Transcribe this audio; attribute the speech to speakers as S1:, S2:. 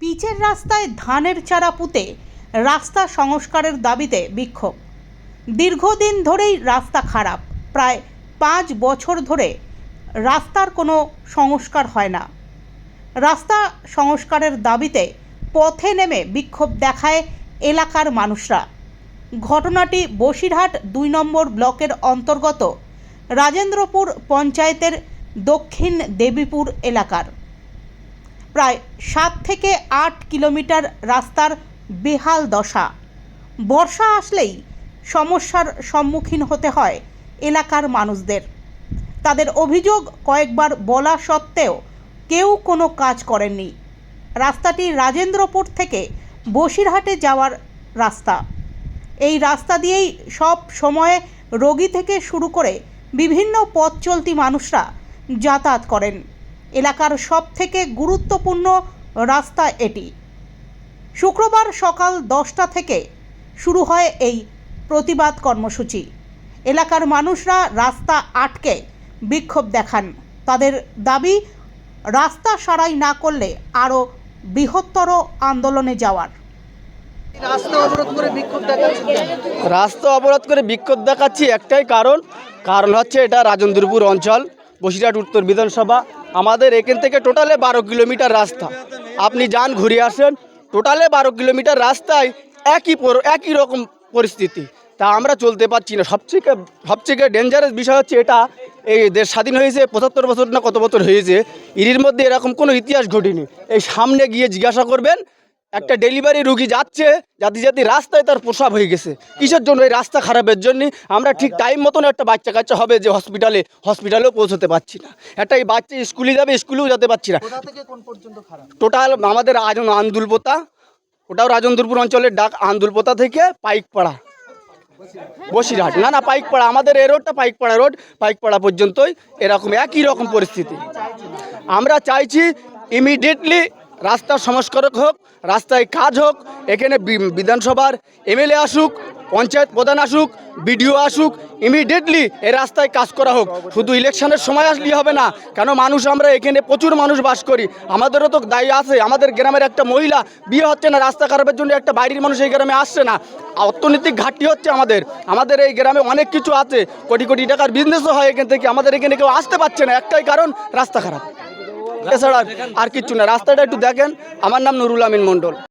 S1: পিচের রাস্তায় ধানের চারা পুঁতে রাস্তা সংস্কারের দাবিতে বিক্ষোভ। দীর্ঘদিন ধরেই রাস্তা খারাপ। প্রায় পাঁচ বছর ধরে রাস্তার কোনো সংস্কার হয় না। রাস্তা সংস্কারের দাবিতে পথে নেমে বিক্ষোভ দেখায় এলাকার মানুষরা। ঘটনাটি বসিরহাট দুই নম্বর ব্লকের অন্তর্গত রাজেন্দ্রপুর পঞ্চায়েতের দক্ষিণ দেবীপুর এলাকার। প্রায় সাত থেকে আট কিলোমিটার রাস্তার বেহাল দশা। বর্ষা আসলেই সমস্যার সম্মুখীন হতে হয় এলাকার মানুষদের। তাদের অভিযোগ কয়েকবার বলা সত্ত্বেও কেউ কোনো কাজ করেননি। রাস্তাটি রাজেন্দ্রপুর থেকে বসিরহাটে যাওয়ার রাস্তা। এই রাস্তা দিয়েই সব সময়ে রোগী থেকে শুরু করে বিভিন্ন পথ চলতি মানুষরা যাতায়াত করেন। এলাকার সব থেকে গুরুত্বপূর্ণ রাস্তা এটি। শুক্রবার সকাল দশটা থেকে শুরু হয় এই প্রতিবাদ কর্মসূচি। এলাকার মানুষরা রাস্তা আটকে বিক্ষোভ দেখান। তাদের দাবি রাস্তা সারাই না করলে আরও বৃহত্তর আন্দোলনে যাওয়ার।
S2: রাস্তা অবরোধ করে বিক্ষোভ
S3: রাস্তা অবরোধ করে বিক্ষোভ দেখাচ্ছি একটাই কারণ। কারণ হচ্ছে এটা রাজেন্দ্রপুর অঞ্চল বসিরহাট উত্তর বিধানসভা আমাদের এখান থেকে টোটালে বারো কিলোমিটার রাস্তা। আপনি যান, ঘুরে আসেন। টোটালে বারো কিলোমিটার রাস্তায় একই একই রকম পরিস্থিতি। তা আমরা চলতে পারছি না। সবথেকে সবথেকে ডেঞ্জারাস বিষয় হচ্ছে এটা, এই দেশ স্বাধীন হয়েছে, পঁচাত্তর বছর না কত বছর হয়েছে। ইরির মধ্যে এরকম কোনো ইতিহাস ঘটেনি। এই সামনে গিয়ে জিজ্ঞাসা করবেন একটা ডেলিভারি রুগী যাচ্ছে যাতে যাতে রাস্তায় তার প্রসাব হয়ে গেছে। কিসের জন্য? এই রাস্তা খারাপের জন্য আমরা ঠিক টাইম মতন একটা বাচ্চা কাচ্চা হবে যে হসপিটালে হসপিটালেও পৌঁছতে পারছি না। একটা এই বাচ্চা স্কুলে যাবে স্কুলেও যেতে পারছি না। টোটাল আমাদের আজ আন্দুলপোতা ওটাও রাজনদুরপুর অঞ্চলের ডাক আন্দুলপোতা থেকে পাইকপাড়া। বসিরহাট। না না পাইকপাড়া। আমাদের এই রোডটা পাইকপাড়া রোড। পাইকপাড়া পর্যন্তই এরকম একই রকম পরিস্থিতি। আমরা চাইছি ইমিডিয়েটলি রাস্তার সংস্কারক হোক, রাস্তায় কাজ হোক, এখানে বিধানসভার এমএলএ আসুক, পঞ্চায়েত প্রধান আসুক, বিডিও আসুক ইমিডিয়েটলি এই রাস্তায় কাজ করা হোক। শুধু ইলেকশনের সময় আসলেই হবে না, কেন মানুষ আমরা এখানে প্রচুর মানুষ বাস করি। আমাদেরও তো দায়ী আছে, আমাদের গ্রামের একটা মহিলা বিয়ে হচ্ছে না, রাস্তা খারাপের জন্য একটা বাইরের মানুষ এই গ্রামে আসছে না। অর্থনৈতিক ঘাটতি হচ্ছে আমাদের আমাদের এই গ্রামে অনেক কিছু আছে, কোটি কোটি টাকার বিজনেসও হয় এখান থেকে, আমাদের এখানে কেউ আসতে পারছে না, একটাই কারণ, রাস্তা খারাপ। এছাড়া আর কিচ্ছু না। রাস্তাটা একটু দেখেন। আমার নাম নুরুল আমিন মণ্ডল।